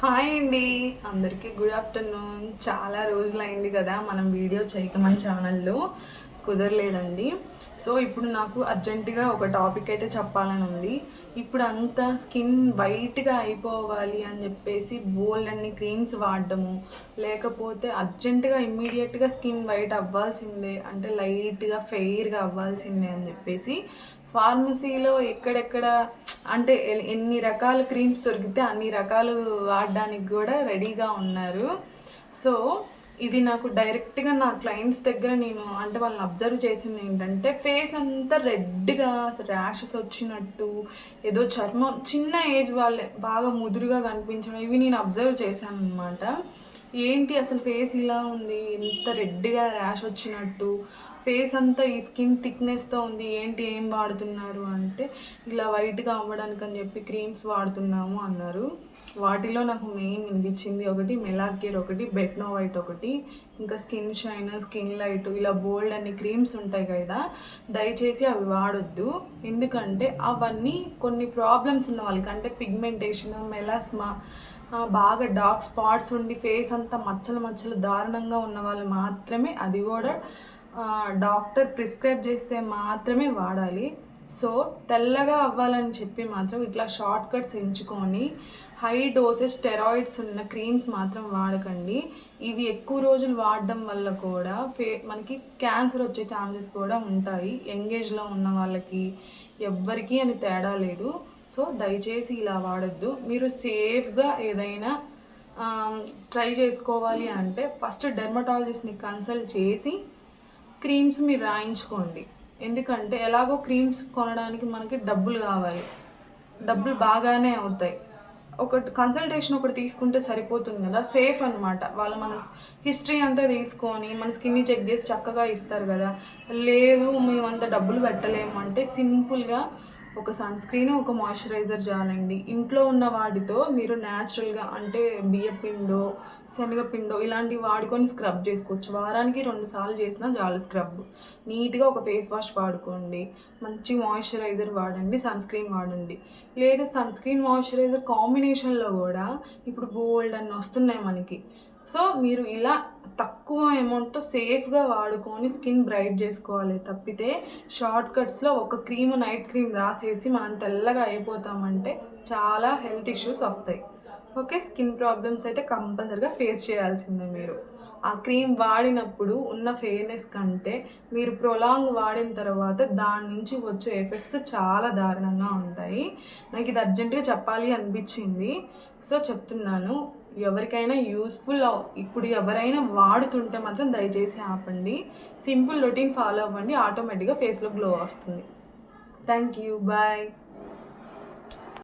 Hi అండి. అందరికీ good afternoon. చాలా రోజులైంది కదా మనం వీడియో చేయక మన ఛానల్లో. కుదరలేదండి. సో ఇప్పుడు నాకు అర్జెంటుగా ఒక టాపిక్ అయితే చెప్పాలని ఉంది ఇప్పుడు అంతా స్కిన్ వైట్గా అయిపోవాలి అని చెప్పేసి బోల్డ్ అన్ని క్రీమ్స్ వాడడము లేకపోతే అర్జెంటుగా ఇమ్మీడియట్గా స్కిన్ వైట్ అవ్వాల్సిందే అంటే లైట్గా ఫెయిర్గా అవ్వాల్సిందే అని చెప్పేసి ఫార్మసీలో ఎక్కడెక్కడ అంటే ఎ- ఎన్ని రకాల క్రీమ్స్ దొరికితే అన్ని రకాలు వాడడానికి కూడా రెడీగా ఉన్నారు. సో ఇది నాకు డైరెక్ట్గా నా క్లయింట్స్ దగ్గర నేను అంటే వాళ్ళని అబ్జర్వ్ చేసింది ఏంటంటే ఫేస్ అంతా రెడ్గా ర్యాషెస్ వచ్చినట్టు ఏదో చర్మం చిన్న ఏజ్ వాళ్ళే బాగా ముదురుగా కనిపించడం ఇవి నేను అబ్జర్వ్ చేశాను అనమాట ఏంటి అసలు ఫేస్ ఇలా ఉంది? ఎంత రెడ్గా ర్యాష్ వచ్చినట్టు. ఫేస్ అంతా ఈ స్కిన్ థిక్నెస్తో ఉంది. ఏంటి ఏం వాడుతున్నారు అంటే ఇలా వైట్గా అవ్వడానికి అని చెప్పి క్రీమ్స్ వాడుతున్నాము అన్నారు. వాటిలో నాకు మెయిన్ వినిపించింది ఒకటి మెలాకేర్ ఒకటి బెట్నో వైట్ ఒకటి ఇంకా స్కిన్ షైన్ స్కిన్ లైట్ ఇలా బోల్డ్ అన్ని క్రీమ్స్ ఉంటాయి కదా దయచేసి అవి వాడొద్దు. ఎందుకంటే అవన్నీ కొన్ని ప్రాబ్లమ్స్ ఉన్న వాళ్ళకి అంటే పిగ్మెంటేషన్ మెలాస్మా బాగా డార్క్ స్పాట్స్ ఉండి ఫేస్ అంతా మచ్చలు మచ్చలు దారుణంగా ఉన్న వాళ్ళు మాత్రమే అది కూడా డాక్టర్ ప్రిస్క్రైబ్ చేస్తే మాత్రమే వాడాలి. సో తెల్లగా అవ్వాలని చెప్పి మాత్రం ఇట్లా షార్ట్ కట్స్ ఎంచుకొని హై డోసెస్ స్టెరాయిడ్స్ ఉన్న క్రీమ్స్ మాత్రం వాడకండి. ఇవి ఎక్కువ రోజులు వాడడం వల్ల కూడా ఫే మనకి క్యాన్సర్ వచ్చే ఛాన్సెస్ కూడా ఉంటాయి. యంగేజ్లో ఉన్న వాళ్ళకి ఎవ్వరికీ అని తేడా లేదు. సో దయచేసి ఇలా వాడద్దు. మీరు సేఫ్గా ఏదైనా ట్రై చేసుకోవాలి అంటే ఫస్ట్ డెర్మటాలజిస్ట్ని కన్సల్ట్ చేసి క్రీమ్స్ మీరు రాయించుకోండి. ఎందుకంటే ఎలాగో క్రీమ్స్ కొనడానికి మనకి డబ్బులు కావాలి. డబ్బులు బాగానే అవుతాయి. ఒకటి కన్సల్టేషన్ ఒకటి తీసుకుంటే సరిపోతుంది కదా. సేఫ్ అనమాట వాళ్ళు మన హిస్టరీ అంతా తీసుకొని మన స్కిన్ని చెక్ చేసి చక్కగా ఇస్తారు కదా. లేదు మేమంత డబ్బులు పెట్టలేము అంటే సింపుల్గా ఒక సన్ స్క్రీన్ ఒక మాయిశ్చరైజర్ చాలండి ఇంట్లో ఉన్న వాటితో మీరు న్యాచురల్గా అంటే బియ్యపిండో శనగపిండో ఇలాంటివి వాడుకొని స్క్రబ్ చేసుకోవచ్చు. వారానికి రెండు సార్లు చేసినా చాలు స్క్రబ్. నీట్గా ఒక ఫేస్ వాష్ వాడుకోండి. మంచి మాయిశ్చరైజర్ వాడండి సన్ స్క్రీన్ వాడండి. లేదు సన్ స్క్రీన్ మాయిశ్చరైజర్ కాంబినేషన్లో కూడా ఇప్పుడు బోల్డ్ అన్ని వస్తున్నాయి మనకి. సో మీరు ఇలా తక్కువ అమౌంట్తో సేఫ్గా వాడుకొని స్కిన్ బ్రైట్ చేసుకోవాలి తప్పితే షార్ట్ కట్స్లో ఒక క్రీమ్ నైట్ క్రీమ్ రాసేసి మనం తెల్లగా అయిపోతామంటే చాలా హెల్త్ ఇష్యూస్ వస్తాయి. ఓకే? స్కిన్ ప్రాబ్లమ్స్ అయితే కంపల్సరిగా ఫేస్ చేయాల్సిందే మీరు. ఆ క్రీమ్ వాడినప్పుడు ఉన్న ఫెయిర్నెస్ కంటే మీరు ప్రొలాంగ్ వాడిన తర్వాత దాని నుంచి వచ్చే ఎఫెక్ట్స్ చాలా దారుణంగా ఉంటాయి. నాకు ఇది అర్జెంటుగా చెప్పాలి అనిపించింది. సో చెప్తున్నాను. ఎవరికైనా యూస్ఫుల్ ఇప్పుడు ఎవరైనా వాడుతుంటే మాత్రం దయచేసి ఆపండి. సింపుల్ రొటీన్ ఫాలో అవ్వండి. ఆటోమేటిక్గా ఫేస్లో గ్లో వస్తుంది. Thank you bye.